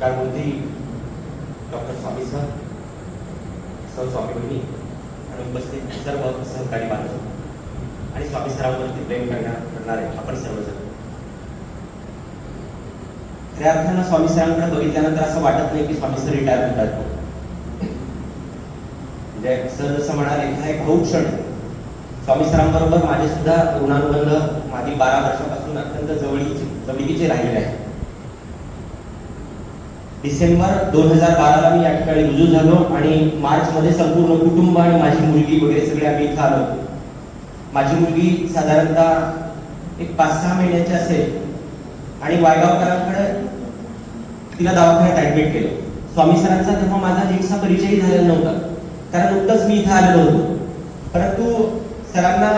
काळमंत्री doctor Swami sir sir Swami बहिणी आणि उपस्थित सर्व सहकारी बांधव आणि स्वामी सरांवरती प्रेम करणार करणारे आपण सर्वजण खऱ्या अर्थानं स्वामी सरांकडे बघितल्यानंतर असं वाटत नाही की स्वामी सर रिटायर होतात म्हणजे सर जसं म्हणाले हा एक भाऊ क्षण स्वामी सरांबरोबर माझे सुद्धा ऋणानुबंध माझी बारा वर्षापासून अत्यंत जवळीचे जवळीकीचे राहिलेले आहे डिसेंबर दोन हजार बाराला मी या ठिकाणी रुजू झालो आणि मार्च मध्ये संपूर्ण कुटुंब आणि माझी मुलगी वगैरे सगळे आम्ही इथं आलो. माझी मुलगी साधारणतः एक पाच सहा महिन्याची असेल आणि वायगावकरांकडे तिला दवाखान्यात ऍडमिट केलं. स्वामी सरांचा तेव्हा माझा नीटचा परिचय झालेला नव्हता. कारण नुकतंच मी इथं आलेलो होतो. परंतु सरांना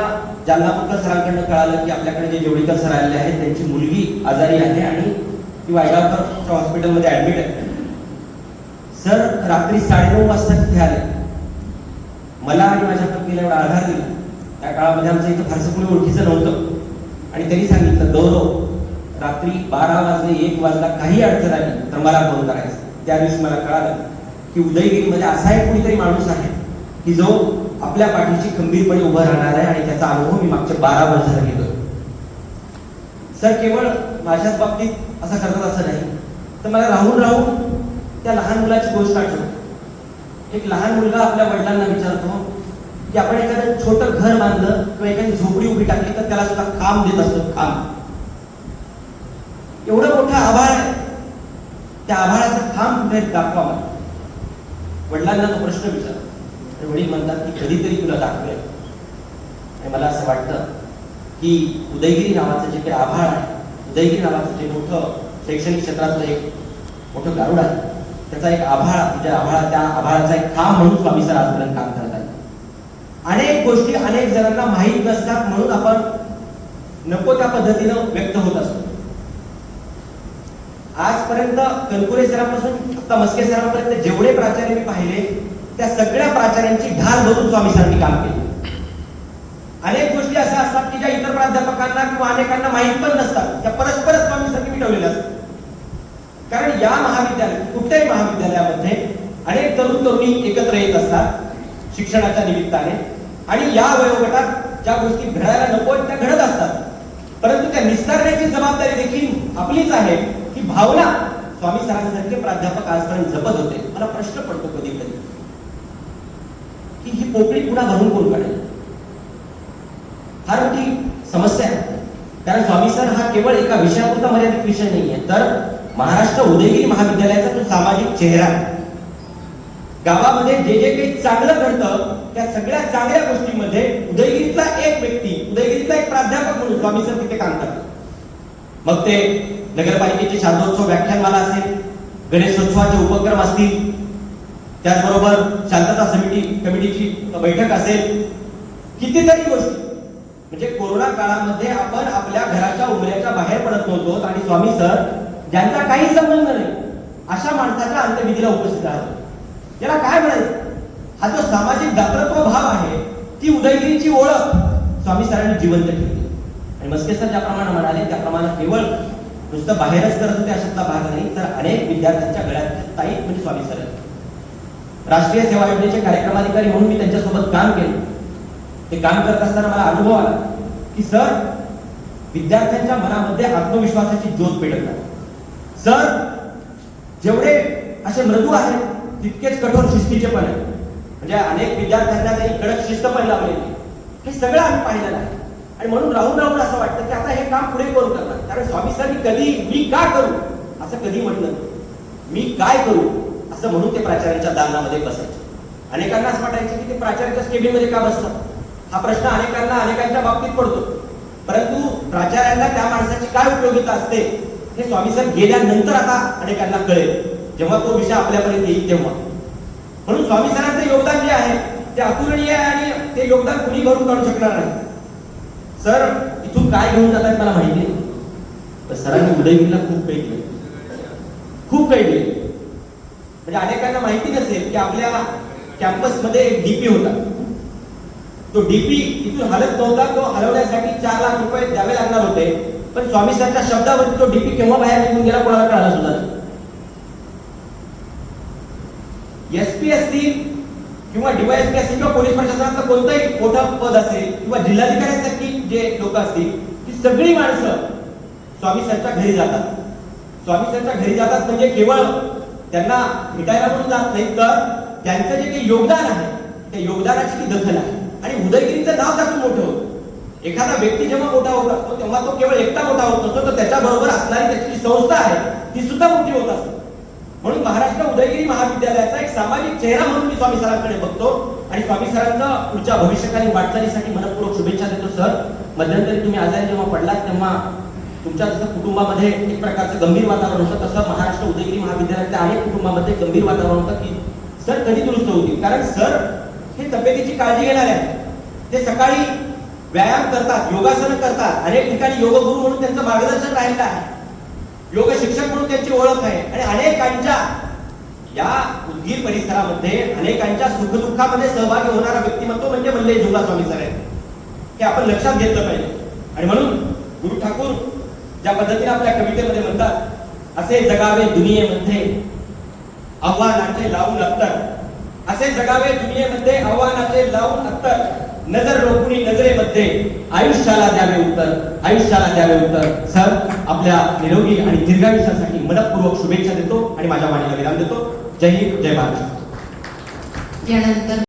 जालनापूरकर सरांकडनं कळालं की आपल्याकडे जे जोडीकर सर आलेले आहेत त्यांची मुलगी आजारी आहे आणि ती वायगावकर हॉस्पिटलमध्ये ऍडमिट आहे. सर रात्री साडेनऊ वाजता तिथे आले. मला आणि माझ्या पत्नीला एवढा आधार दिला. त्या काळामध्ये आमचं इथं फारसं कोणी ओळखीचं नव्हतं. आणि त्यांनी सांगितलं गौरव रात्री बारा वाजले एक वाजता काही अडचण आली तर मला फोन करायचं. त्या दिवशी मला कळालं की उदयगिरीमध्ये असा एक कुणीतरी माणूस आहे की जो आपल्या पाठीशी खंबीरपणे उभं राहणार आहे आणि त्याचा अनुभव मी मागच्या बारा वर्षाला घेतो सर केवळ माझ्याच बाबतीत असं करतात असं नाही. तर मला राहून राहून त्या लहान मुलाची गोष्ट आठवते. एक लहान मुलगा आपल्या वडिलांना विचारतो की आपण एखादं छोटं घर बांधलं किंवा एखादी झोपडी उभी टाकली तर त्याला सुद्धा काम देत असतो काम. एवढं मोठं आभाळ आहे. त्या आभाळाचं खांब कुठे दाखवा मला. वडिलांना तो प्रश्न विचार तर वडील म्हणतात की कधीतरी तुला दाखवेल. आणि मला असं वाटतं की उदयगिरी नावाचं जे काही आभाळ आहे दैकी नावाचं जे मोठं शैक्षणिक क्षेत्रातलं एक मोठं गारुड आहे त्याचा एक आभाळ म्हणजे त्या आभाळा त्या आभाळाचा एक खांब म्हणून स्वामी सर आजपर्यंत काम करत आहेत. अनेक गोष्टी अनेक जणांना माहीत नसतात म्हणून आपण नको त्या पद्धतीनं व्यक्त होत असतो. आजपर्यंत कनकुरे सरांपासून आता मस्के सरांपर्यंत जेवढे प्राचार्य मी पाहिले त्या सगळ्या प्राचार्यांची ढाल भरून स्वामी सरांनी काम केले. अनेक गोष्टी अशा असतात की ज्या इतर प्राध्यापकांना किंवा अनेकांना माहीत पण नसतात. त्या परस्पर स्वामीसाठी मिटवलेल्या असतात. कारण या महाविद्यालय कुठल्याही महाविद्यालयामध्ये अनेक तरुण तरुणी एकत्र येत असतात शिक्षणाच्या निमित्ताने. आणि या वयोगटात ज्या गोष्टी घडायला नको आहेत त्या घडत असतात. परंतु त्या निस्तारण्याची जबाबदारी देखील आपलीच आहे की भावना. स्वामी सरांसारखे प्राध्यापक आजपर्यंत जपत होते. मला प्रश्न पडतो कधी कधी की ही पोकळी पुन्हा भरून कोण काढेल? फार मोठी समस्या आहे. कारण स्वामी सर हा केवळ एका विषयापुरता मर्यादित विषय नाही आहे तर महाराष्ट्र उदयगिरी महाविद्यालयाचा तो सामाजिक चेहरा आहे गावामध्ये जे जे काही चांगलं घडतं त्या सगळ्या चांगल्या गोष्टींमध्ये उदयगिरीतला एक व्यक्ती उदयगिरीतला एक प्राध्यापक म्हणून स्वामी सर तिथे काम करतात. मग ते नगरपालिकेचे शारदोत्सव व्याख्यानमाला असेल गणेशोत्सवाचे उपक्रम असतील त्याचबरोबर शांतता समिती कमिटीची बैठक असेल कितीतरी गोष्टी. म्हणजे कोरोना काळामध्ये आपण आपल्या घराच्या उमऱ्याच्या बाहेर पडत नव्हतो आणि स्वामी सर ज्यांचा काही संबंध नाही अशा माणसाच्या अंत्यविधीला उपस्थित आहोत. याला काय म्हणायचं? हा जो सामाजिक दातृत्व भाव आहे ती उदयगिरीची ओळख स्वामी सरांनी जिवंत ठेवली आणि मस्के सर ज्याप्रमाणे म्हणाले त्याप्रमाणे केवळ नुसतं बाहेरच करत होते अशातला भाग नाही तर अनेक विद्यार्थ्यांच्या गळ्यात ताई म्हणजे स्वामी सर राष्ट्रीय सेवा योजनेचे कार्यक्रमाधिकारी म्हणून मी त्यांच्यासोबत काम केलं. ते काम करत असताना मला अनुभव आला की सर विद्यार्थ्यांच्या मनामध्ये आत्मविश्वासाची ज्योत पेटवतात. सर जेवढे असे मृदू आहेत तितकेच कठोर शिस्तीचे पण आहेत. म्हणजे अनेक विद्यार्थ्यांना त्यांनी कडक शिस्त पण लावलेली हे सगळं आम्ही पाहिलेलं आहे. आणि म्हणून राहून राहून असं वाटतं की आता हे काम पुढे करू करणार? कारण स्वामी सरांनी कधी मी का करू? असं कधी म्हटलं मी काय करू? असं म्हणून ते प्राचार्यांच्या दालनामध्ये बसायचे. अनेकांना असं वाटायचं की ते प्राचार्याच्या स्टेडियम का बसतात? हा प्रश्न अनेकांना अनेकांच्या बाबतीत पडतो. परंतु प्राचार्यांना त्या माणसाची काय उपयोगिता असते हे स्वामी सर गेल्यानंतर आता अनेकांना कळेल. जेव्हा तो विषय आपल्यापर्यंत येईल तेव्हा. म्हणून स्वामी सरांचं योगदान जे आहे ते अतुलनीय आहे आणि ते योगदान कुणी भरून काढू शकणार नाही. सर इथून काय घेऊन जातात मला माहिती नाही. सरांनी उदयगिरीला खूप काही केलं खूप काही केलं म्हणजे अनेकांना माहिती नसेल की आपल्या कॅम्पसमध्ये एक डीपी होता. तो डीपी इथून हलत नव्हता तो हलवण्यासाठी चार लाख रुपये द्यावे लागणार होते. पण स्वामी सरच्या शब्दावरती तो डीपी केव्हा बाहेर निघून गेला कोणाला कळाला सुद्धा एसपी असतील किंवा डीवायएसपी असतील किंवा पोलीस प्रशासनाचं कोणतंही मोठं पद असेल किंवा जिल्हाधिकाऱ्यांसारखी जे लोक असतील ती सगळी माणसं स्वामी सरच्या घरी जातात. स्वामी सरच्या घरी जातात म्हणजे केवळ त्यांना भेटायला म्हणून जात नाही तर त्यांचं जे काही योगदान आहे त्या योगदानाची ती दखल आहे. आणि उदयगिरीचं नाव त्यातून मोठं होतं. एखादा व्यक्ती जेव्हा मोठा होत असतो तेव्हा तो केवळ एकटा मोठा होत नसतो तर त्याच्याबरोबर असणारी त्याची जी संस्था आहे ती सुद्धा मोठी होत असते. म्हणून महाराष्ट्र उदयगिरी महाविद्यालयाचा एक सामाजिक चेहरा म्हणून मी स्वामी सरांकडे बघतो. आणि स्वामी सरांचा पुढच्या भविष्यकालीन वाटचालीसाठी मनपूर्वक शुभेच्छा देतो सर. मध्यंतरी तुम्ही आजारी जेव्हा पडलात तेव्हा तुमच्या जसं कुटुंबामध्ये एक प्रकारचं गंभीर वातावरण होतं तसं महाराष्ट्र उदयगिरी महाविद्यालयातल्या अनेक कुटुंबामध्ये गंभीर वातावरण होतं की सर कधी दुरुस्त होतील? कारण सर हे तब्येतीची काळजी घेणारे आहेत. ते सकाळी व्यायाम करतात योगासनं करतात. अनेक ठिकाणी योग गुरु म्हणून त्यांचं मार्गदर्शन राहिलं आहे. योग शिक्षक म्हणून त्यांची ओळख आहे. आणि अनेकांच्या या उदगीर परिसरामध्ये अनेकांच्या सुखदुःखामध्ये सहभागी होणारा व्यक्तिमत्व म्हणजे मल्ले जोगा स्वामी सर आहे हे आपण लक्षात घेतलं पाहिजे. आणि म्हणून गुरु ठाकूर ज्या पद्धतीने आपल्या कवितेमध्ये म्हणतात असे जगावे दुनियेमध्ये आव्हानाचे लावू लागतात असे जगावे दुनियेमध्ये आव्हानाचे लावून अत्तर. नजर रोखणी नजरेमध्ये आयुष्याला द्यावे उत्तर आयुष्याला द्यावे उत्तर. सर आपल्या निरोगी आणि दीर्घायुष्यासाठी मनपूर्वक शुभेच्छा देतो आणि माझ्या वाणीला विराम देतो. जय हिंद जय महाराष्ट्र यानंतर